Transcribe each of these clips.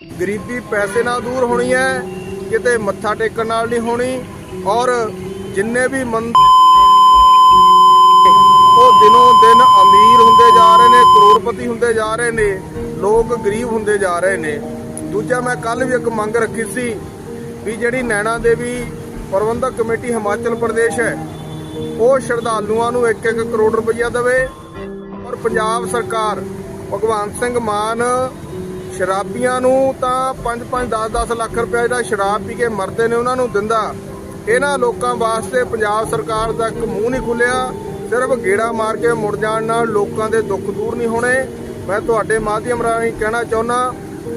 ਗਰੀਬੀ ਪੈਸੇ ਨਾਲ ਦੂਰ ਹੋਣੀ ਹੈ, ਕਿਤੇ ਮੱਥਾ ਟੇਕਣ ਨਾਲ ਨਹੀਂ ਹੋਣੀ, ਔਰ ਜਿੰਨੇ ਵੀ ਮੰਦ ਉਹ ਦਿਨੋਂ ਦਿਨ ਅਮੀਰ ਹੁੰਦੇ ਜਾ ਰਹੇ ਨੇ, ਕਰੋੜਪਤੀ ਹੁੰਦੇ ਜਾ ਰਹੇ ਨੇ, ਲੋਕ ਗਰੀਬ ਹੁੰਦੇ ਜਾ ਰਹੇ ਨੇ। ਦੂਜਾ ਮੈਂ ਕੱਲ ਵੀ ਇੱਕ ਮੰਗ ਰੱਖੀ ਸੀ ਵੀ ਜਿਹੜੀ ਨੈਣਾ ਦੇਵੀ ਪ੍ਰਬੰਧਕ ਕਮੇਟੀ ਹਿਮਾਚਲ ਪ੍ਰਦੇਸ਼ ਹੈ, ਉਹ ਸ਼ਰਧਾਲੂਆਂ ਨੂੰ 1-1 ਕਰੋੜ ਰੁਪਈਆ ਦੇਵੇ। ਔਰ ਪੰਜਾਬ ਸਰਕਾਰ ਭਗਵੰਤ ਸਿੰਘ ਮਾਨ ਸ਼ਰਾਬੀਆਂ ਨੂੰ ਤਾਂ 5-5 10-10 ਲੱਖ ਰੁਪਏ ਜਿਹੜਾ ਸ਼ਰਾਬ ਪੀ ਕੇ ਮਰਦੇ ਨੇ ਉਹਨਾਂ ਨੂੰ ਦਿੰਦਾ। ਇਹਨਾਂ ਲੋਕਾਂ ਵਾਸਤੇ ਪੰਜਾਬ ਸਰਕਾਰ ਦਾ ਇੱਕ ਮੂੰਹ ਨਹੀਂ ਖੁੱਲਿਆ। ਸਿਰਫ ਗੇੜਾ ਮਾਰ ਕੇ ਮੁੜ ਜਾਣ ਨਾਲ ਲੋਕਾਂ ਦੇ ਦੁੱਖ ਦੂਰ ਨਹੀਂ ਹੋਣੇ। ਮੈਂ ਤੁਹਾਡੇ ਮਾਧਿਅਮ ਰਾਹੀਂ ਕਹਿਣਾ ਚਾਹੁੰਦਾ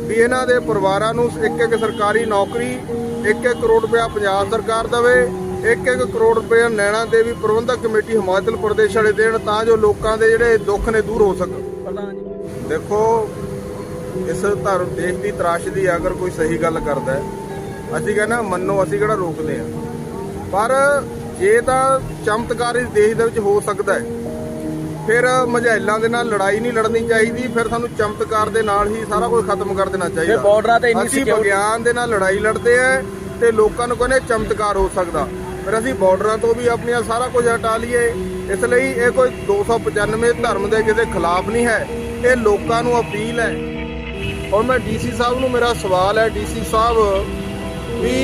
ਵੀ ਇਹਨਾਂ ਦੇ ਪਰਿਵਾਰਾਂ ਨੂੰ ਇੱਕ ਇੱਕ ਸਰਕਾਰੀ ਨੌਕਰੀ 1-1 ਕਰੋੜ ਰੁਪਇਆ ਪੰਜਾਬ ਸਰਕਾਰ ਦੇਵੇ 1-1 ਕਰੋੜ ਰੁਪਇਆ ਨੈਣਾ ਦੇਵੀ ਪ੍ਰਬੰਧਕ ਕਮੇਟੀ ਹਿਮਾਚਲ ਪ੍ਰਦੇਸ਼ ਵਾਲੇ ਦੇਣ ਤਾਂ ਜੋ ਲੋਕਾਂ ਦੇ ਜਿਹੜੇ ਦੁੱਖ ਨੇ ਦੂਰ ਹੋ ਸਕਣ। ਦੇਖੋ ਇਸ ਧਰਮ ਦੇਸ਼ ਦੀ ਤਰਾਸ਼ਦੀ ਹੈ, ਅਗਰ ਕੋਈ ਸਹੀ ਗੱਲ ਕਰਦਾ ਹੈ ਅਸੀਂ ਕਹਿੰਦਾ ਮੰਨੋ ਅਸੀਂ ਕਿਹੜਾ ਰੋਕਦੇ ਆ ਪਰ ਜੇ ਤਾਂ ਚਮਤਕਾਰ ਇਸ ਦੇਸ਼ ਦੇ ਵਿੱਚ ਹੋ ਸਕਦਾ ਹੈ ਫਿਰ ਮਝੈਲਾਂ ਦੇ ਨਾਲ ਲੜਾਈ ਨਹੀਂ ਲੜਨੀ ਚਾਹੀਦੀ ਫਿਰ ਸਾਨੂੰ ਚਮਤਕਾਰ ਦੇ ਨਾਲ ਹੀ ਸਾਰਾ ਕੁਝ ਖਤਮ ਕਰ ਦੇਣਾ ਚਾਹੀਦਾ। ਬਾਰਡਰਾਂ ਤੇ ਇੰਨੀ ਅਸੀਂ security- ਵਿਗਿਆਨ ਦੇ ਨਾਲ ਲੜਾਈ ਲੜਦੇ ਆ ਤੇ ਲੋਕਾਂ ਨੂੰ ਕਹਿੰਦੇ ਚਮਤਕਾਰ ਹੋ ਸਕਦਾ। ਫਿਰ ਅਸੀਂ ਬਾਰਡਰਾਂ ਤੋਂ ਵੀ ਆਪਣੀਆਂ ਸਾਰਾ ਕੁਝ ਹਟਾ ਲਈਏ। ਇਸ ਲਈ ਇਹ ਕੋਈ 295 ਧਰਮ ਦੇ ਕਿਸੇ ਖਿਲਾਫ ਨਹੀਂ ਹੈ। ਇਹ ਲੋਕਾਂ ਨੂੰ ਅਪੀਲ ਹੈ। ਔਰ ਮੈਂ ਡੀਸੀ ਸਾਹਿਬ ਨੂੰ ਮੇਰਾ ਸਵਾਲ ਹੈ, ਡੀਸੀ ਸਾਹਿਬ, ਵੀ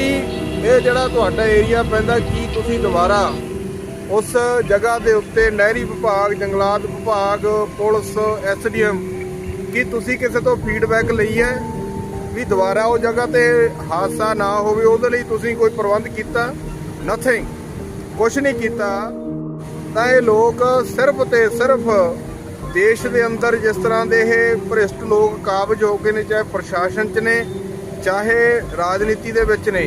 ਇਹ ਜਿਹੜਾ ਤੁਹਾਡਾ ਏਰੀਆ ਪੈਂਦਾ, ਕੀ ਤੁਸੀਂ ਦੁਬਾਰਾ ਉਸ ਜਗ੍ਹਾ ਦੇ ਉੱਤੇ ਨਹਿਰੀ ਵਿਭਾਗ, ਜੰਗਲਾਤ ਵਿਭਾਗ, ਪੁਲਿਸ ਐਸਡੀਐਮ ਕੀ ਤੁਸੀਂ ਕਿਸੇ ਤੋਂ ਫੀਡਬੈਕ ਲਈ ਹੈ ਵੀ ਦੁਬਾਰਾ ਉਹ ਜਗ੍ਹਾ ਤੇ ਹਾਦਸਾ ਨਾ ਹੋਵੇ, ਉਹਦੇ ਲਈ ਤੁਸੀਂ ਕੋਈ ਪ੍ਰਬੰਧ ਕੀਤਾ? ਨਥਿੰਗ ਕੁਝ ਨਹੀਂ ਕੀਤਾ। ਤਾਂ ਇਹ ਲੋਕ ਸਿਰਫ ਤੇ ਸਿਰਫ ਦੇਸ਼ ਦੇ ਅੰਦਰ ਜਿਸ ਤਰ੍ਹਾਂ ਦੇ ਇਹ ਭ੍ਰਿਸ਼ਟ ਲੋਕ ਕਾਬਜ ਹੋ ਗਏ ਨੇ, ਚਾਹੇ ਪ੍ਰਸ਼ਾਸਨ 'ਚ ਨੇ, ਚਾਹੇ ਰਾਜਨੀਤੀ ਦੇ ਵਿੱਚ ਨੇ,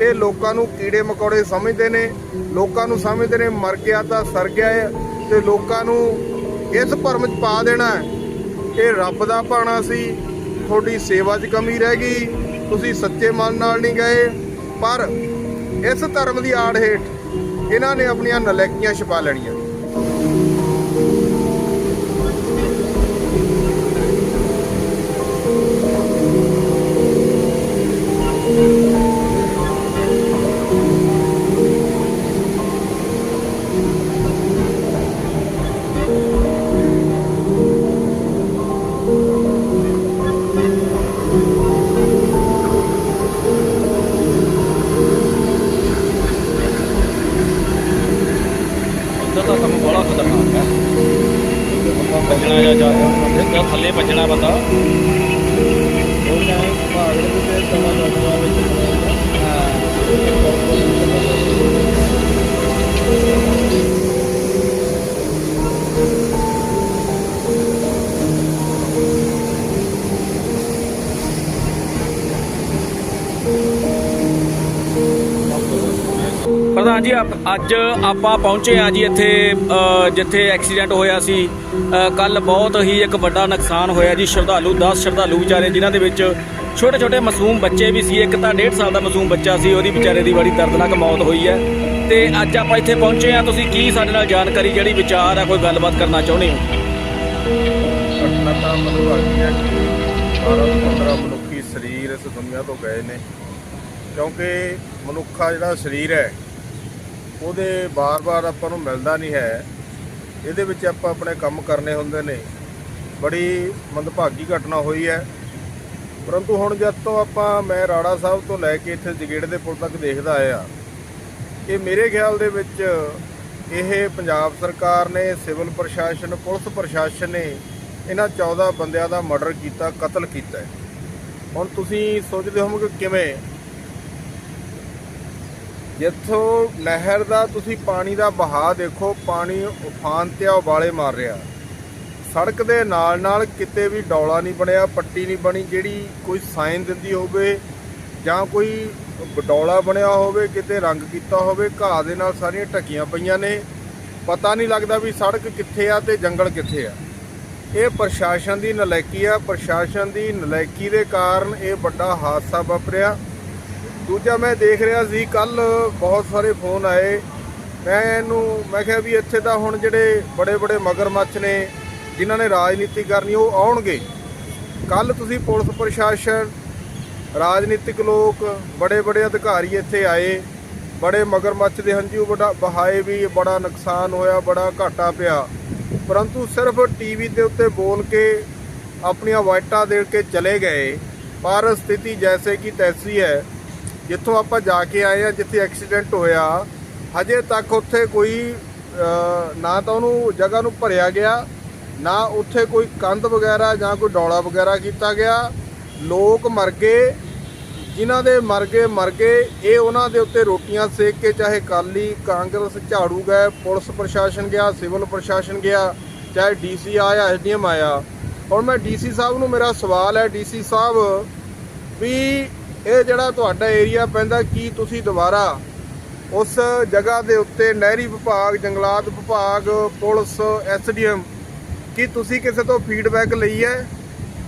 ਇਹ ਲੋਕਾਂ ਨੂੰ ਕੀੜੇ ਮਕੌੜੇ ਸਮਝਦੇ ਨੇ, ਲੋਕਾਂ ਨੂੰ ਸਮਝਦੇ ਨੇ, ਮਰ ਗਿਆ ਤਾਂ ਸਰ ਗਿਆ ਹੈ ਤੇ ਲੋਕਾਂ ਨੂੰ ਇਸ ਭਰਮ 'ਚ ਪਾ ਦੇਣਾ ਇਹ ਰੱਬ ਦਾ ਭਾਣਾ ਸੀ, ਤੁਹਾਡੀ ਸੇਵਾ 'ਚ ਕਮੀ ਰਹਿ ਗਈ, ਤੁਸੀਂ ਸੱਚੇ ਮਨ ਨਾਲ ਨਹੀਂ ਗਏ, ਪਰ ਇਸ ਧਰਮ ਦੀ ਆੜ ਹੇਠ ਇਹਨਾਂ ਨੇ ਆਪਣੀਆਂ ਨਲੈਕੀਆਂ ਛਪਾ ਲੈਣੀਆਂ। ਰਿਹਾ ਥੱਲੇ ਭੱਜਣਾ ਬੰਦਾ। ਪ੍ਰਧਾਨ ਜੀ ਅੱਜ ਆਪਾਂ ਪਹੁੰਚੇ ਆ ਜੀ ਇੱਥੇ ਜਿੱਥੇ ਐਕਸੀਡੈਂਟ ਹੋਇਆ ਸੀ। ਕੱਲ ਬਹੁਤ ਹੀ ਇੱਕ ਵੱਡਾ ਨੁਕਸਾਨ ਹੋਇਆ ਜੀ, ਸ਼ਰਧਾਲੂ 10 ਸ਼ਰਧਾਲੂ ਵਿਚਾਰੇ, ਜਿਨ੍ਹਾਂ ਦੇ ਵਿੱਚ ਛੋਟੇ ਛੋਟੇ ਮਾਸੂਮ ਬੱਚੇ ਵੀ ਸੀ। ਇੱਕ ਤਾਂ 1.5 ਸਾਲ ਦਾ ਮਾਸੂਮ ਬੱਚਾ ਸੀ, ਉਹਦੀ ਵਿਚਾਰੇ ਦੀ ਬੜੀ ਦਰਦਨਾਕ ਮੌਤ ਹੋਈ ਹੈ। ਤੇ ਅੱਜ ਆਪਾਂ ਇੱਥੇ ਪਹੁੰਚੇ ਆ ਤੁਸੀਂ ਕੀ ਸਾਡੇ ਨਾਲ ਜਾਣਕਾਰੀ, ਜਿਹੜੀ ਵਿਚਾਰ ਹੈ, ਕੋਈ ਗੱਲਬਾਤ ਕਰਨਾ ਚਾਹੁੰਦੇ ਹੋ? ਘਟਨਾ ਤਾਂ ਮਤਲਬ ਆ ਹੈ ਕਿ 12 15 ਮਨੁੱਖੀ ਸਰੀਰ ਇਸ ਦੁਨੀਆ ਤੋਂ ਗਏ ਨੇ। ਕਿਉਂਕਿ ਮਨੁੱਖਾ ਜਿਹੜਾ ਸਰੀਰ ਹੈ ਉਹਦੇ ਬਾਰ-ਬਾਰ ਆਪਾਂ ਨੂੰ ਮਿਲਦਾ ਨਹੀਂ ਹੈ। ਇਹਦੇ ਵਿੱਚ ਆਪਾਂ ਆਪਣੇ ਕੰਮ ਕਰਨੇ ਹੁੰਦੇ ਨੇ। ਬੜੀ ਮੰਦਭਾਗੀ ਘਟਨਾ ਹੋਈ ਹੈ। ਪਰੰਤੂ ਹੁਣ ਜਦ ਤੋਂ ਆਪਾਂ ਮੈਂ ਰਾੜਾ ਸਾਹਿਬ ਤੋਂ ਲੈ ਕੇ ਇੱਥੇ ਜਗੇੜ ਦੇ ਪੁਲ ਤੱਕ ਦੇਖਦਾ ਆਇਆ, ਇਹ ਮੇਰੇ ਖਿਆਲ ਦੇ ਵਿੱਚ ਇਹ ਪੰਜਾਬ ਸਰਕਾਰ ਨੇ, ਸਿਵਲ ਪ੍ਰਸ਼ਾਸਨ, ਪੁਲਿਸ ਪ੍ਰਸ਼ਾਸਨ ਨੇ ਇਹਨਾਂ 14 ਬੰਦਿਆਂ ਦਾ ਮਰਡਰ ਕੀਤਾ, ਕਤਲ ਕੀਤਾ ਹੁਣ ਤੁਸੀਂ ਸੋਚਦੇ ਹੋਵੋਗੇ ਕਿ ਕਿਵੇਂ ਜਿੱਥੋਂ ਨਹਿਰ ਦਾ ਤੁਸੀਂ ਪਾਣੀ ਦਾ ਬਹਾਅ ਦੇਖੋ, ਪਾਣੀ ਉਫਾਨ ਤੇ ਆ ਉਬਾਲੇ ਮਾਰ ਰਿਹਾ। ਸੜਕ ਦੇ ਨਾਲ ਨਾਲ ਕਿਤੇ ਵੀ ਡੌਲਾ ਨਹੀਂ ਬਣਿਆ, ਪੱਟੀ ਨਹੀਂ ਬਣੀ, ਜਿਹੜੀ ਕੋਈ ਸਾਈਨ ਦਿੰਦੀ ਹੋਵੇ ਜਾਂ ਕੋਈ ਡੌਲਾ ਬਣਿਆ ਹੋਵੇ, ਕਿਤੇ ਰੰਗ ਕੀਤਾ ਹੋਵੇ, ਘਾਹ ਦੇ ਨਾਲ ਸਾਰੀਆਂ ਢੱਕੀਆਂ ਪਈਆਂ ਨੇ। ਪਤਾ ਨਹੀਂ ਲੱਗਦਾ ਵੀ ਸੜਕ ਕਿੱਥੇ ਆ ਤੇ ਜੰਗਲ ਕਿੱਥੇ ਆ। ਇਹ ਪ੍ਰਸ਼ਾਸਨ ਦੀ ਨਲਾਇਕੀ ਆ। ਪ੍ਰਸ਼ਾਸਨ ਦੀ ਨਲਾਇਕੀ ਦੇ ਕਾਰਨ ਇਹ ਵੱਡਾ ਹਾਦਸਾ ਵਾਪਰਿਆ। ਦੂਜਾ ਮੈਂ ਦੇਖ ਰਿਹਾ ਸੀ ਕੱਲ ਬਹੁਤ ਸਾਰੇ ਫੋਨ ਆਏ। ਮੈਂ ਇਹਨੂੰ, ਮੈਂ ਕਿਹਾ ਵੀ ਇੱਥੇ ਤਾਂ ਹੁਣ ਜਿਹੜੇ ਬੜੇ ਬੜੇ ਮਗਰਮੱਛ ਨੇ, ਜਿਨ੍ਹਾਂ ਨੇ ਰਾਜਨੀਤੀ ਕਰਨੀ, ਉਹ ਆਉਣਗੇ। ਕੱਲ ਤੁਸੀਂ ਪੁਲਿਸ ਪ੍ਰਸ਼ਾਸਨ, ਰਾਜਨੀਤਿਕ ਲੋਕ, ਬੜੇ ਬੜੇ ਅਧਿਕਾਰੀ ਇੱਥੇ ਆਏ। ਬੜੇ ਮਗਰਮੱਛ ਦੇ ਹੰਝੂ ਬੜਾ ਬਹਾਏ ਵੀ ਬੜਾ ਨੁਕਸਾਨ ਹੋਇਆ, ਬੜਾ ਘਾਟਾ ਪਿਆ। ਪਰੰਤੂ ਸਿਰਫ ਟੀਵੀ ਦੇ ਉੱਤੇ ਬੋਲ ਕੇ ਆਪਣੀਆਂ ਵਾਈਟਾਂ ਦੇ ਕੇ ਚਲੇ ਗਏ। ਪਰ ਸਥਿਤੀ ਜੈਸੇ ਕਿ ਤੈਸੀ ਹੈ ਜਿੱਥੋਂ ਆਪਾਂ ਜਾ ਕੇ ਆਏ ਆ ਜਿੱਥੇ ਐਕਸੀਡੈਂਟ ਹੋਇਆ, ਹਜੇ ਤੱਕ ਉੱਥੇ ਕੋਈ ਨਾ ਤਾਂ ਉਹਨੂੰ ਜਗ੍ਹਾ ਨੂੰ ਭਰਿਆ ਗਿਆ, ਨਾ ਉੱਥੇ ਕੋਈ ਕੰਧ ਵਗੈਰਾ ਜਾਂ ਕੋਈ ਡੌਲਾ ਵਗੈਰਾ ਕੀਤਾ ਗਿਆ। ਲੋਕ ਮਰ ਗਏ, ਜਿਨ੍ਹਾਂ ਦੇ ਮਰ ਗਏ ਮਰ ਗਏ, ਇਹ ਉਹਨਾਂ ਦੇ ਉੱਤੇ ਰੋਟੀਆਂ ਸੇਕ ਕੇ ਚਾਹੇ ਕਾਲੀ ਕਾਂਗਰਸ, ਝਾੜੂ ਗਏ, ਪੁਲਿਸ ਪ੍ਰਸ਼ਾਸਨ ਗਿਆ, ਸਿਵਲ ਪ੍ਰਸ਼ਾਸਨ ਗਿਆ, ਚਾਹੇ ਡੀਸੀ ਆਇਆ, ਐਸਡੀਐਮ ਆਇਆ। ਹੁਣ ਮੈਂ ਡੀਸੀ ਸਾਹਿਬ ਨੂੰ ਮੇਰਾ ਸਵਾਲ ਹੈ, ਡੀਸੀ ਸਾਹਿਬ, ਵੀ ਇਹ ਜਿਹੜਾ ਤੁਹਾਡਾ ਏਰੀਆ ਪੈਂਦਾ, ਕੀ ਤੁਸੀਂ ਦੁਬਾਰਾ ਉਸ ਜਗ੍ਹਾ ਦੇ ਉੱਤੇ ਨਹਿਰੀ ਵਿਭਾਗ, ਜੰਗਲਾਤ ਵਿਭਾਗ, ਪੁਲਿਸ ਐਸਡੀਐਮ ਕੀ ਤੁਸੀਂ ਕਿਸੇ ਤੋਂ ਫੀਡਬੈਕ ਲਈ ਹੈ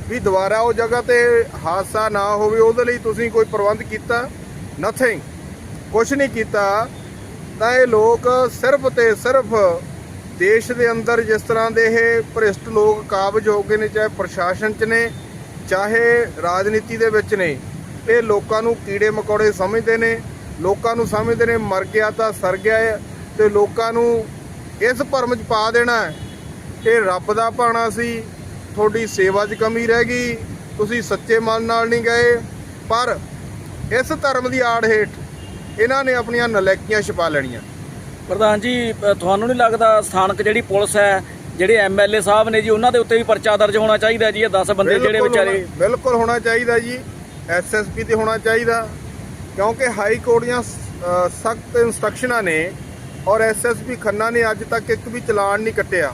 ਵੀ ਦੁਬਾਰਾ ਉਹ ਜਗ੍ਹਾ ਤੇ ਹਾਦਸਾ ਨਾ ਹੋਵੇ? ਉਹਦੇ ਲਈ ਤੁਸੀਂ ਕੋਈ ਪ੍ਰਬੰਧ ਕੀਤਾ? ਨਥਿੰਗ ਕੁਝ ਨਹੀਂ ਕੀਤਾ। ਤਾਂ ਇਹ ਲੋਕ ਸਿਰਫ ਤੇ ਸਿਰਫ ਦੇਸ਼ ਦੇ ਅੰਦਰ ਜਿਸ ਤਰ੍ਹਾਂ ਦੇ ਇਹ ਭ੍ਰਿਸ਼ਟ ਲੋਕ ਕਾਬਜ ਹੋ ਗਏ ਨੇ, ਚਾਹੇ ਪ੍ਰਸ਼ਾਸਨ 'ਚ ਨੇ, ਚਾਹੇ ਰਾਜਨੀਤੀ ਦੇ ਵਿੱਚ ਨੇ ਇਹ ਲੋਕਾਂ ਨੂੰ ਕੀੜੇ ਮਕੌੜੇ ਸਮਝਦੇ ਨੇ ਲੋਕਾਂ ਨੂੰ ਸਮਝਦੇ ਨੇ ਮਰ ਗਿਆ ਤਾਂ ਸਰ ਗਿਆ ਹੈ ਤੇ ਲੋਕਾਂ ਨੂੰ ਇਸ ਭਰਮ 'ਚ ਪਾ ਦੇਣਾ ਹੈ। ਇਹ ਰੱਬ ਦਾ ਭਾਣਾ ਸੀ ਤੁਹਾਡੀ ਸੇਵਾ 'ਚ ਕਮੀ ਰਹਿ ਗਈ ਤੁਸੀਂ ਸੱਚੇ ਮਨ ਨਾਲ ਨਹੀਂ ਗਏ ਪਰ ਇਸ ਧਰਮ ਦੀ ਆੜ ਹੇਠ ਇਹਨਾਂ ਨੇ ਆਪਣੀਆਂ ਨਲੈਕੀਆਂ ਛਪਾ ਲੈਣੀਆਂ। ਪ੍ਰਧਾਨ ਜੀ ਤੁਹਾਨੂੰ ਨਹੀਂ ਲੱਗਦਾ ਸਥਾਨਕ ਜਿਹੜੀ ਪੁਲਿਸ ਹੈ ਜਿਹੜੇ ਐਮਐਲਏ ਸਾਹਿਬ ਨੇ ਜੀ ਉਹਨਾਂ ਦੇ ਉੱਤੇ ਵੀ ਪਰਚਾ ਦਰਜ ਹੋਣਾ ਚਾਹੀਦਾ ਜੀ ਇਹ 10 ਬੰਦੇ ਜਿਹੜੇ ਵਿਚਾਰੇ? ਬਿਲਕੁਲ ਹੋਣਾ ਚਾਹੀਦਾ ਜੀ। ਐਸਐਸਪੀ ਤੇ ਹੋਣਾ ਚਾਹੀਦਾ, ਕਿਉਂਕਿ ਹਾਈ ਕੋਰਟ ਦੀਆਂ ਸਖਤ ਇਨਸਟਰਕਸ਼ਨਾਂ ਨੇ ਔਰ ਐਸਐਸਪੀ ਖੰਨਾ ਨੇ ਅੱਜ ਤੱਕ ਇੱਕ ਵੀ ਚਲਾਨ ਨਹੀਂ ਕੱਟਿਆ।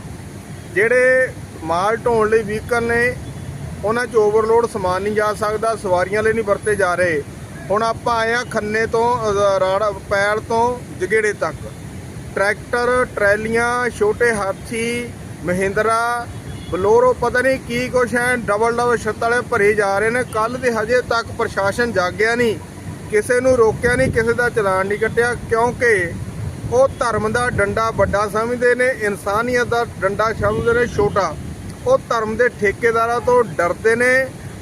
ਜਿਹੜੇ ਮਾਲ ਢੋਣ ਲਈ ਵਹੀਕਲ ਨੇ, ਉਹਨਾਂ 'ਚ ਓਵਰਲੋਡ ਸਮਾਨ ਨਹੀਂ ਜਾ ਸਕਦਾ, ਸਵਾਰੀਆਂ ਲਈ ਨਹੀਂ ਵਰਤੇ ਜਾ ਰਹੇ। ਹੁਣ ਆਪਾਂ ਆਏ ਆ ਖੰਨੇ ਤੋਂ ਰਾੜਾ, ਪੈਲ ਤੋਂ ਜਗੇੜੇ ਤੱਕ। ਟਰੈਕਟਰ, ਟਰੈਲੀਆਂ, ਛੋਟੇ ਹਾਥੀ, ਮਹਿੰਦਰਾ ਬਲੋਰੋ ਪਤਾ ਨਹੀਂ ਕੀ ਕੁਛ ਹੈ ਡਬਲ ਡਬਲ ਛੱਤ ਵਾਲੇ ਭਰੇ ਜਾ ਰਹੇ ਨੇ। ਕੱਲ ਦੇ ਹਜੇ ਤੱਕ ਪ੍ਰਸ਼ਾਸਨ ਜਾਗਿਆ ਨਹੀਂ। ਕਿਸੇ ਨੂੰ ਰੋਕਿਆ ਨਹੀਂ, ਕਿਸੇ ਦਾ ਚਲਾਨ ਨਹੀਂ ਕੱਟਿਆ, ਕਿਉਂਕਿ ਉਹ ਧਰਮ ਦਾ ਡੰਡਾ ਵੱਡਾ ਸਮਝਦੇ ਨੇ, ਇਨਸਾਨੀਅਤ ਦਾ ਡੰਡਾ ਸਮਝਦੇ ਨੇ, ਛੋਟਾ। ਉਹ ਧਰਮ ਦੇ ਠੇਕੇਦਾਰਾਂ ਤੋਂ ਡਰਦੇ ਨੇ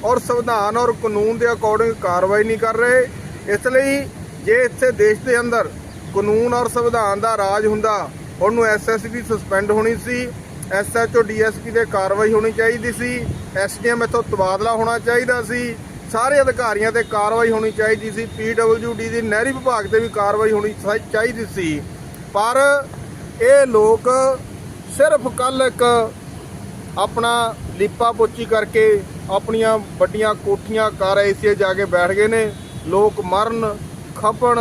ਔਰ ਸੰਵਿਧਾਨ ਔਰ ਕਾਨੂੰਨ ਦੇ ਅਕੋਰਡਿੰਗ ਕਾਰਵਾਈ ਨਹੀਂ ਕਰ ਰਹੇ। ਇਸ ਲਈ ਜੇ ਇੱਥੇ ਦੇਸ਼ ਦੇ ਅੰਦਰ ਕਾਨੂੰਨ ਔਰ ਸੰਵਿਧਾਨ ਦਾ ਰਾਜ ਹੁੰਦਾ, ਉਹਨੂੰ ਐਸਐਸਪੀ ਸਸਪੈਂਡ ਹੋਣੀ ਸੀ। ਐਸਐਚਓ ਡੀਐਸਪੀ ਦੇ ਕਾਰਵਾਈ ਹੋਣੀ ਚਾਹੀਦੀ ਸੀ। ਐਸਡੀਐਮ ਇੱਥੋਂ ਤਬਾਦਲਾ ਹੋਣਾ ਚਾਹੀਦਾ ਸੀ। ਸਾਰੇ ਅਧਿਕਾਰੀਆਂ ਤੇ ਕਾਰਵਾਈ ਹੋਣੀ ਚਾਹੀਦੀ ਸੀ। ਪੀਡਬਲਯੂਡੀ ਦੀ ਨਹਿਰੀ ਵਿਭਾਗ ਤੇ ਵੀ ਕਾਰਵਾਈ ਹੋਣੀ ਚਾਹੀਦੀ ਸੀ। ਪਰ ਇਹ ਲੋਕ ਸਿਰਫ ਕੱਲ ਇੱਕ ਆਪਣਾ ਲੀਪਾ ਪੋਚੀ ਕਰਕੇ ਆਪਣੀਆਂ ਵੱਡੀਆਂ ਕੋਠੀਆਂ ਕਾਰ ਏਸੀਏ ਜਾ ਕੇ ਬੈਠ ਗਏ ਨੇ। ਲੋਕ ਮਰਨ, ਖੱਪਣ,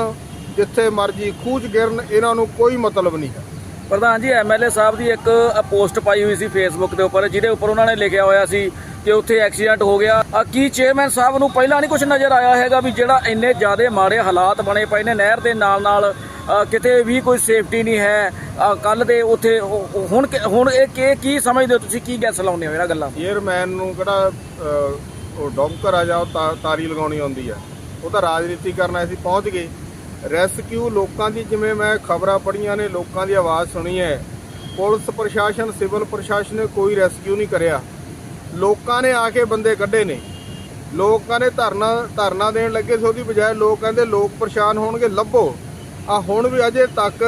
ਜਿੱਥੇ ਮਰਜ਼ੀ ਖੂਜ ਗਿਰਨ, ਇਹਨਾਂ ਨੂੰ ਕੋਈ ਮਤਲਬ ਨਹੀਂ ਹੈ। ਪ੍ਰਧਾਨ ਜੀ ਐਮਐਲਏ ਸਾਹਿਬ ਦੀ ਇੱਕ ਪੋਸਟ ਪਾਈ ਹੋਈ ਸੀ ਫੇਸਬੁੱਕ ਦੇ ਉੱਪਰ, ਜਿਹਦੇ ਉੱਪਰ ਉਹਨਾਂ ਨੇ ਲਿਖਿਆ ਹੋਇਆ ਸੀ ਕਿ ਉੱਥੇ ਐਕਸੀਡੈਂਟ ਹੋ ਗਿਆ। ਆ ਕੀ ਚੇਅਰਮੈਨ ਸਾਹਿਬ ਨੂੰ ਪਹਿਲਾਂ ਨਹੀਂ ਕੁਝ ਨਜ਼ਰ ਆਇਆ ਹੈਗਾ ਵੀ ਜਿਹੜਾ ਇੰਨੇ ਜ਼ਿਆਦਾ ਮਾੜੇ ਹਾਲਾਤ ਬਣੇ ਪਏ ਨੇ ਨਹਿਰ ਦੇ ਨਾਲ ਨਾਲ ਕਿਤੇ ਵੀ ਕੋਈ ਸੇਫਟੀ ਨਹੀਂ ਹੈ। ਕੱਲ ਦੇ ਉੱਥੇ ਹੁਣ ਹੁਣ ਇਹ ਕੀ ਕੀ ਸਮਝਦੇ ਹੋ ਤੁਸੀਂ? ਕੀ ਗੈਸ ਲਾਉਂਦੇ ਹੋ ਇਹਨਾਂ ਗੱਲਾਂ? ਚੇਅਰਮੈਨ ਨੂੰ ਕਿਹੜਾ ਉਹ ਡੌਂਕਰ ਆ ਜਾ ਤਾਰੀ ਲਗਾਉਣੀ ਆਉਂਦੀ ਆ। ਉਹ ਤਾਂ ਰਾਜਨੀਤੀ ਕਰਨਾ ਅਸੀਂ ਪਹੁੰਚ ਗਏ। ਰੈਸਕਿਊ ਲੋਕਾਂ ਦੀ ਜਿਵੇਂ ਮੈਂ ਖਬਰਾਂ ਪੜੀਆਂ ਨੇ, ਲੋਕਾਂ ਦੀ ਆਵਾਜ਼ ਸੁਣੀ ਹੈ। ਪੁਲਿਸ ਪ੍ਰਸ਼ਾਸਨ, ਸਿਵਲ ਪ੍ਰਸ਼ਾਸਨ ਨੇ ਕੋਈ ਰੈਸਕਿਊ ਨਹੀਂ ਕਰਿਆ। ਲੋਕਾਂ ਨੇ ਆ ਕੇ ਬੰਦੇ ਕੱਢੇ ਨੇ। ਲੋਕਾਂ ਨੇ ਧਰਨਾ ਧਰਨਾ ਦੇਣ ਲੱਗੇ ਸੀ, ਉਹਦੀ ਬਜਾਏ ਲੋਕ ਕਹਿੰਦੇ ਲੋਕ ਪਰੇਸ਼ਾਨ ਹੋਣਗੇ, ਲੱਭੋ। ਆ ਹੁਣ ਵੀ ਅਜੇ ਤੱਕ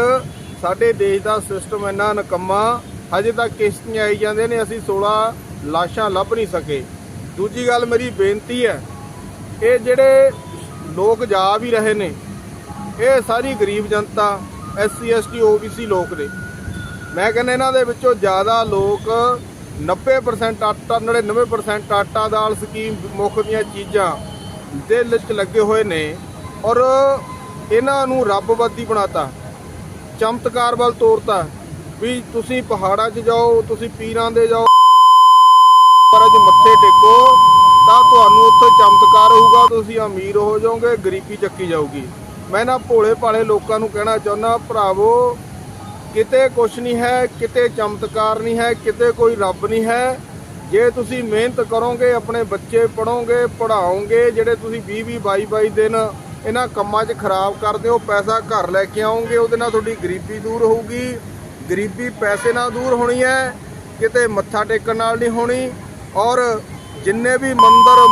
ਸਾਡੇ ਦੇਸ਼ ਦਾ ਸਿਸਟਮ ਇੰਨਾ ਨਕੰਮਾ ਅਜੇ ਤੱਕ ਕਿਸ਼ਤੀਆਂ ਆਈ ਜਾਂਦੇ ਨੇ, ਅਸੀਂ 16 ਲਾਸ਼ਾਂ ਲੱਭ ਨਹੀਂ ਸਕੇ। ਦੂਜੀ ਗੱਲ ਮੇਰੀ ਬੇਨਤੀ ਹੈ, ਇਹ ਜਿਹੜੇ ਲੋਕ ਜਾ ਵੀ ਰਹੇ ਨੇ ਇਹ ਸਾਰੀ ਗਰੀਬ ਜਨਤਾ ਐਸਸੀ ਐਸਟੀ ਓਬੀਸੀ ਲੋਕ ਨੇ। ਮੈਂ ਕਹਿੰਦਾ ਇਹਨਾਂ ਦੇ ਵਿੱਚੋਂ ਜ਼ਿਆਦਾ ਲੋਕ 90% ਆਟਾ 99% ਆਟਾ ਦਾਲ ਸਕੀਮ ਮੁੱਖ ਦੀਆਂ ਚੀਜ਼ਾਂ ਦੇ ਵਿੱਚ ਲੱਗੇ ਹੋਏ ਨੇ ਔਰ ਇਹਨਾਂ ਨੂੰ ਰੱਬਵਾਦੀ ਬਣਾਤਾ, ਚਮਤਕਾਰ ਵੱਲ ਤੋਰਤਾ ਵੀ ਤੁਸੀਂ ਪਹਾੜਾਂ 'ਚ ਜਾਓ, ਤੁਸੀਂ ਪੀਰਾਂ ਦੇ ਜਾਓ, ਪਰ ਮੱਥੇ ਟੇਕੋ ਤਾਂ ਤੁਹਾਨੂੰ ਉੱਥੇ ਚਮਤਕਾਰ ਹੋਊਗਾ, ਤੁਸੀਂ ਅਮੀਰ ਹੋ ਜਾਓਗੇ, ਗਰੀਬੀ ਚੱਕੀ ਜਾਊਗੀ। ਮੈਂ ਨਾ ਭੋਲੇ ਭਾਲੇ ਲੋਕਾਂ ਨੂੰ ਕਹਿਣਾ ਚਾਹੁੰਦਾ, ਭਰਾਵੋ, ਕਿਤੇ ਕੁਛ ਨਹੀਂ ਹੈ, ਕਿਤੇ ਚਮਤਕਾਰ ਨਹੀਂ ਹੈ, ਕਿਤੇ ਕੋਈ ਰੱਬ ਨਹੀਂ ਹੈ। ਜੇ ਤੁਸੀਂ ਮਿਹਨਤ ਕਰੋਗੇ, ਆਪਣੇ ਬੱਚੇ ਪੜੋਗੇ ਪੜਾਓਗੇ ਜਿਹੜੇ ਤੁਸੀਂ 20 20 22 22 ਦਿਨ ਇਹਨਾਂ ਕੰਮਾਂ 'ਚ ਖਰਾਬ ਕਰਦੇ ਹੋ, ਪੈਸਾ ਘਰ ਲੈ ਕੇ ਆਓਗੇ, ਉਹਦੇ ਨਾਲ ਤੁਹਾਡੀ ਗਰੀਬੀ ਦੂਰ ਹੋਊਗੀ। ਗਰੀਬੀ ਪੈਸੇ ਨਾਲ ਦੂਰ ਹੋਣੀ ਹੈ, ਕਿਤੇ ਮੱਥਾ ਟੇਕਣ ਨਾਲ ਨਹੀਂ ਹੋਣੀ। ਔਰ ਜਿੰਨੇ ਵੀ ਮੰਦਰ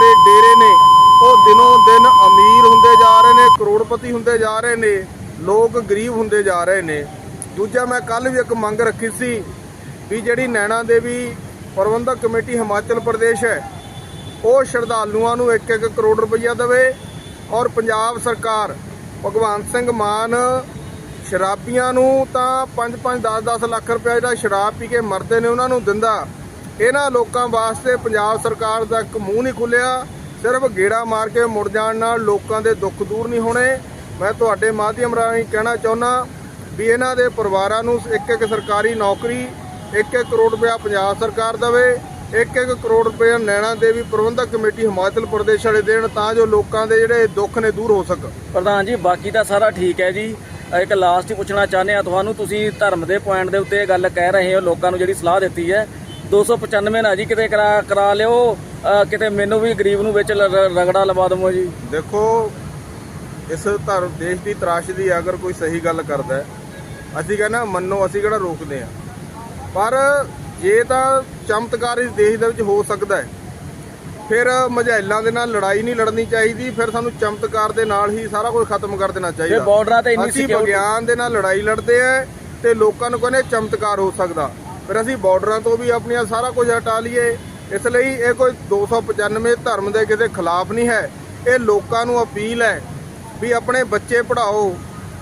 ਤੇ ਡੇਰੇ ਨੇ ਉਹ ਦਿਨੋਂ ਦਿਨ ਅਮੀਰ ਹੁੰਦੇ ਜਾ ਰਹੇ ਨੇ, ਕਰੋੜਪਤੀ ਹੁੰਦੇ ਜਾ ਰਹੇ ਨੇ, ਲੋਕ ਗਰੀਬ ਹੁੰਦੇ ਜਾ ਰਹੇ ਨੇ। ਦੂਜਾ ਮੈਂ ਕੱਲ ਵੀ ਇੱਕ ਮੰਗ ਰੱਖੀ ਸੀ ਵੀ ਜਿਹੜੀ ਨੈਣਾ ਦੇਵੀ ਪ੍ਰਬੰਧਕ ਕਮੇਟੀ ਹਿਮਾਚਲ ਪ੍ਰਦੇਸ਼ ਹੈ, ਉਹ ਸ਼ਰਧਾਲੂਆਂ ਨੂੰ 1-1 ਕਰੋੜ ਰੁਪਈਆ ਦੇਵੇ ਔਰ ਪੰਜਾਬ ਸਰਕਾਰ ਭਗਵੰਤ ਸਿੰਘ ਮਾਨ ਸ਼ਰਾਬੀਆਂ ਨੂੰ ਤਾਂ 5-5 10-10 ਲੱਖ ਰੁਪਏ ਜਿਹੜਾ ਸ਼ਰਾਬ ਪੀ ਕੇ ਮਰਦੇ ਨੇ, ਉਹਨਾਂ ਨੂੰ ਦਿੰਦਾ। ਇਹਨਾਂ ਲੋਕਾਂ ਵਾਸਤੇ ਪੰਜਾਬ ਸਰਕਾਰ ਦਾ ਇੱਕ ਮੂੰਹ ਨਹੀਂ ਖੁੱਲਿਆ। ਸਿਰਫ ਗੇੜਾ ਮਾਰ ਕੇ ਮੁੜ ਜਾਣ ਨਾਲ ਲੋਕਾਂ ਦੇ ਦੁੱਖ ਦੂਰ ਨਹੀਂ ਹੋਣੇ। ਮੈਂ ਤੁਹਾਡੇ ਮਾਧਿਅਮ ਰਾਹੀਂ ਕਹਿਣਾ ਚਾਹੁੰਦਾ ਵੀ ਇਹਨਾਂ ਦੇ ਪਰਿਵਾਰਾਂ ਨੂੰ ਇੱਕ ਇੱਕ ਸਰਕਾਰੀ ਨੌਕਰੀ 1-1 ਕਰੋੜ ਰੁਪਇਆ ਪੰਜਾਬ ਸਰਕਾਰ ਦੇਵੇ 1-1 ਕਰੋੜ ਰੁਪਇਆ ਨੈਣਾ ਦੇਵੀ ਪ੍ਰਬੰਧਕ ਕਮੇਟੀ ਹਿਮਾਚਲ ਪ੍ਰਦੇਸ਼ ਵਾਲੇ ਦੇਣ ਤਾਂ ਜੋ ਲੋਕਾਂ ਦੇ ਜਿਹੜੇ ਦੁੱਖ ਨੇ ਦੂਰ ਹੋ ਸਕਣ। ਪ੍ਰਧਾਨ ਜੀ, ਬਾਕੀ ਤਾਂ ਸਾਰਾ ਠੀਕ ਹੈ ਜੀ। ਇੱਕ ਲਾਸਟ ਹੀ ਪੁੱਛਣਾ ਚਾਹੁੰਦੇ ਆ ਤੁਹਾਨੂੰ ਤੁਸੀਂ ਧਰਮ ਦੇ ਪੁਆਇੰਟ ਦੇ ਉੱਤੇ ਇਹ ਗੱਲ ਕਹਿ ਰਹੇ ਹੋ, ਲੋਕਾਂ ਨੂੰ ਜਿਹੜੀ ਸਲਾਹ ਦਿੱਤੀ ਹੈ। 295 ਨਾ ਜੀ ਕਿਤੇ ਕਰਾ ਕਰਾ ਲਿਓ। ਕਿਤੇ ਮੈਨੂੰ ਵੀ ਗਰੀਬ ਨੂੰ ਵਿੱਚ ਰਗੜਾ ਲਵਾ ਦਮੋ ਜੀ। ਦੇਖੋ ਇਸ ਧਰਮ ਦੇਸ਼ ਦੀ ਤਰਾਸ਼ਦੀ ਹੈ, ਅਗਰ ਕੋਈ ਸਹੀ ਗੱਲ ਕਰਦਾ ਅਸੀਂ ਕਹਿੰਦਾ ਮੰਨੋ ਅਸੀਂ ਕਿਹੜਾ ਰੋਕਦੇ ਆ ਪਰ ਜੇ ਤਾਂ ਚਮਤਕਾਰ ਇਸ ਦੇਸ਼ ਦੇ ਵਿੱਚ ਹੋ ਸਕਦਾ ਹੈ ਫਿਰ ਮਝੈਲਾਂ ਦੇ ਨਾਲ ਲੜਾਈ ਨਹੀਂ ਲੜਨੀ ਚਾਹੀਦੀ ਫਿਰ ਸਾਨੂੰ ਚਮਤਕਾਰ ਦੇ ਨਾਲ ਹੀ ਸਾਰਾ ਕੁਝ ਖਤਮ ਕਰ ਦੇਣਾ ਚਾਹੀਦਾ। ਬਾਰਡਰਾਂ ਤੇ ਇੰਨੀ ਸਿਕਿਉਰਿਟੀ ਵਿਗਿਆਨ ਦੇ ਨਾਲ ਲੜਾਈ ਲੜਦੇ ਆ ਤੇ ਲੋਕਾਂ ਨੂੰ ਕਹਿੰਦੇ ਚਮਤਕਾਰ ਹੋ ਸਕਦਾ। ਫਿਰ ਅਸੀਂ ਬਾਰਡਰਾਂ ਤੋਂ ਵੀ ਆਪਣੀਆਂ ਸਾਰਾ ਕੁਝ ਹਟਾ ਲਈਏ। ਇਸ ਲਈ ਇਹ ਕੋਈ 295 ਧਰਮ ਦੇ ਕਿਸੇ ਖਿਲਾਫ ਨਹੀਂ ਹੈ। ਇਹ ਲੋਕਾਂ ਨੂੰ ਅਪੀਲ ਹੈ ਵੀ ਆਪਣੇ ਬੱਚੇ ਪੜ੍ਹਾਓ,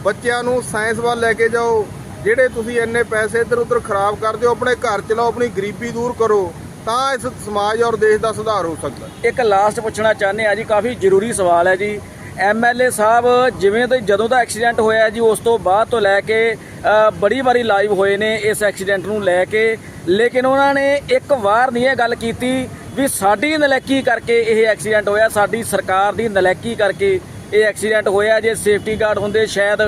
ਬੱਚਿਆਂ ਨੂੰ ਸਾਇੰਸ ਵੱਲ ਲੈ ਕੇ ਜਾਓ, ਜਿਹੜੇ ਤੁਸੀਂ ਇੰਨੇ ਪੈਸੇ ਇੱਧਰ ਉੱਧਰ ਖਰਾਬ ਕਰਦੇ ਹੋ, ਆਪਣੇ ਘਰ ਚਲਾਓ, ਆਪਣੀ ਗਰੀਬੀ ਦੂਰ ਕਰੋ, ਤਾਂ ਇਸ ਸਮਾਜ ਔਰ ਦੇਸ਼ ਦਾ ਸੁਧਾਰ ਹੋ ਸਕਦਾ। ਇੱਕ ਲਾਸਟ ਪੁੱਛਣਾ ਚਾਹੁੰਦੇ ਆ ਜੀ, ਕਾਫੀ ਜ਼ਰੂਰੀ ਸਵਾਲ ਹੈ ਜੀ। ਐਮਐਲਏ ਸਾਹਿਬ, ਜਿਵੇਂ ਤੋਂ ਜਦੋਂ ਦਾ ਐਕਸੀਡੈਂਟ ਹੋਇਆ ਜੀ, ਉਸ ਤੋਂ ਬਾਅਦ ਤੋਂ ਲੈ ਕੇ ਬੜੀ ਵਾਰੀ ਲਾਈਵ ਹੋਏ ਨੇ ਇਸ ਐਕਸੀਡੈਂਟ ਨੂੰ ਲੈ ਕੇ। ਲੇਕਿਨ ਉਹਨਾਂ ਨੇ ਇੱਕ ਵਾਰ ਨਹੀਂ ਇਹ ਗੱਲ ਕੀਤੀ ਵੀ ਸਾਡੀ ਨਲੈਕੀ ਕਰਕੇ ਇਹ ਐਕਸੀਡੈਂਟ ਹੋਇਆ, ਸਾਡੀ ਸਰਕਾਰ ਦੀ ਨਲੈਕੀ ਕਰਕੇ ਇਹ ਐਕਸੀਡੈਂਟ ਹੋਇਆ ਜੇ ਸੇਫਟੀ ਗਾਰਡ ਹੁੰਦੇ ਸ਼ਾਇਦ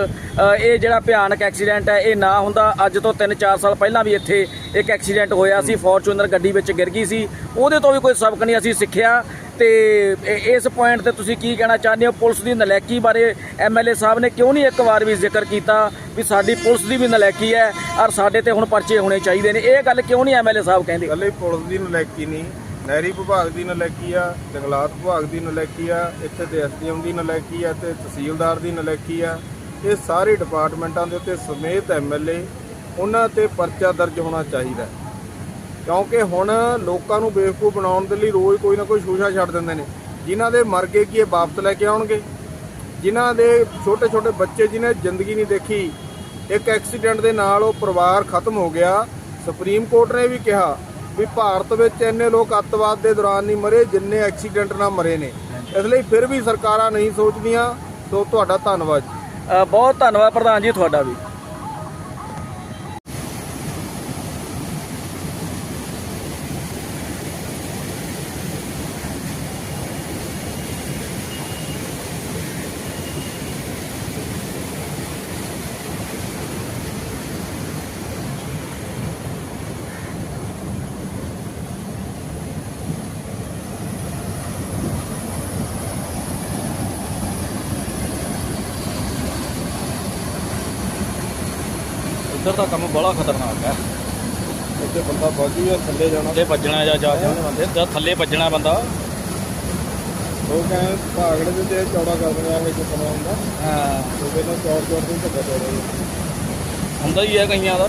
ਇਹ ਜਿਹੜਾ ਭਿਆਨਕ ਐਕਸੀਡੈਂਟ ਹੈ, ਇਹ ਨਾ ਹੁੰਦਾ। ਅੱਜ ਤੋਂ 3-4 ਸਾਲ ਪਹਿਲਾਂ ਵੀ ਇੱਥੇ ਇੱਕ ਐਕਸੀਡੈਂਟ ਹੋਇਆ ਸੀ, ਫੋਰਚੂਨਰ ਗੱਡੀ ਵਿੱਚ ਗਿਰ ਗਈ ਸੀ। ਉਹਦੇ ਤੋਂ ਵੀ ਕੋਈ ਸਬਕ ਨਹੀਂ ਅਸੀਂ ਸਿੱਖਿਆ। ਤੇ ਇਸ ਪੁਆਇੰਟ ਤੇ ਤੁਸੀਂ ਕੀ ਕਹਿਣਾ ਚਾਹੁੰਦੇ ਹੋ? ਪੁਲਿਸ ਦੀ ਨਲੈਕੀ ਬਾਰੇ ਐਮਐਲਏ ਸਾਹਿਬ ਨੇ ਕਿਉਂ ਨਹੀਂ ਇੱਕ ਵਾਰ ਵੀ ਜ਼ਿਕਰ ਕੀਤਾ ਵੀ ਸਾਡੀ ਪੁਲਿਸ ਦੀ ਵੀ ਨਲੈਕੀ ਹੈ ਔਰ ਸਾਡੇ ਤੇ ਹੁਣ ਪਰਚੇ ਹੋਣੇ ਚਾਹੀਦੇ ਨੇ? ਇਹ ਗੱਲ ਕਿਉਂ ਨਹੀਂ ਐਮਐਲਏ ਸਾਹਿਬ ਕਹਿੰਦੇ? ਇਕੱਲੇ ਪੁਲਿਸ ਦੀ ਨਲੈਕੀ ਨਹੀਂ, ਨਹਿਰੀ ਵਿਭਾਗ ਦੀ ਨਲੈਕੀ ਆ, ਜੰਗਲਾਤ ਵਿਭਾਗ ਦੀ ਨਲੈਕੀ ਆ, ਇੱਥੇ ਤੇ ਐਸਡੀਐਮ ਦੀ ਨਲੈਕੀ ਆ, ਤੇ ਤਹਿਸੀਲਦਾਰ ਦੀ ਨਲੈਕੀ ਆ। ਇਹ ਸਾਰੇ ਡਿਪਾਰਟਮੈਂਟਾਂ ਦੇ ਉੱਤੇ ਸਮੇਤ ਐਮਐਲਏ ਉਹਨਾਂ ਤੇ ਪਰਚਾ ਦਰਜ ਹੋਣਾ ਚਾਹੀਦਾ। ਕਿਉਂਕਿ ਹੁਣ ਲੋਕਾਂ ਨੂੰ ਬੇਵਕੂਫ ਬਣਾਉਣ ਦੇ ਲਈ ਰੋਜ਼ ਕੋਈ ਨਾ ਕੋਈ ਸ਼ੋਸ਼ਾ ਛੱਡ ਦਿੰਦੇ ਨੇ। ਜਿਨ੍ਹਾਂ ਦੇ ਮਰ ਗਏ ਕੀ ਇਹ ਵਾਪਸ ਲੈ ਕੇ ਆਉਣਗੇ? ਜਿਨ੍ਹਾਂ ਦੇ ਛੋਟੇ ਛੋਟੇ ਬੱਚੇ ਜਿਨ੍ਹਾਂ ਜ਼ਿੰਦਗੀ ਨਹੀਂ ਦੇਖੀ, ਇੱਕ ਐਕਸੀਡੈਂਟ ਦੇ ਨਾਲ ਉਹ ਪਰਿਵਾਰ ਖਤਮ ਹੋ ਗਿਆ। ਸੁਪਰੀਮ ਕੋਰਟ ਨੇ ਵੀ ਕਿਹਾ ਵੀ ਭਾਰਤ ਵਿੱਚ ਇੰਨੇ ਲੋਕ ਅੱਤਵਾਦ ਦੇ ਦੌਰਾਨ ਨਹੀਂ ਮਰੇ, ਜਿੰਨੇ ਐਕਸੀਡੈਂਟ ਨਾਲ ਮਰੇ ਨੇ। ਇਸ ਲਈ ਫਿਰ ਵੀ ਸਰਕਾਰਾਂ ਨਹੀਂ ਸੋਚਦੀਆਂ। ਸੋ ਤੁਹਾਡਾ ਧੰਨਵਾਦ ਜੀ। ਬਹੁਤ ਧੰਨਵਾਦ ਪ੍ਰਧਾਨ ਜੀ, ਤੁਹਾਡਾ ਵੀ। ਇੱਧਰ ਦਾ ਕੰਮ ਬੜਾ ਖਤਰਨਾਕ ਹੈ। ਇੱਥੇ ਬੰਦਾ ਫੌਜੀ ਆ ਥੱਲੇ ਜਾਣਾ। ਥੱਲੇ ਵੱਜਣਾ ਜਾਂ ਜਾ ਕੇ ਬੰਦੇ ਜਦ ਥੱਲੇ ਵੱਜਣਾ ਬੰਦਾ। ਉਹ ਕਹਿੰਦੇ ਭਾਗੜੇ ਦੇ ਤੇ ਚੌੜਾ ਕਰ ਦਿੰਦੇ ਆ ਵਿੱਚ ਸਮਾਂ ਹੁੰਦਾ। ਹਾਂ। ਉਹਦੇ ਨਾਲ ਚੌੜ ਚੌੜ ਦੇ ਧੱਕਾ ਚੌੜਾ ਹੁੰਦਾ ਹੀ ਹੈ ਕਈਆਂ ਦਾ।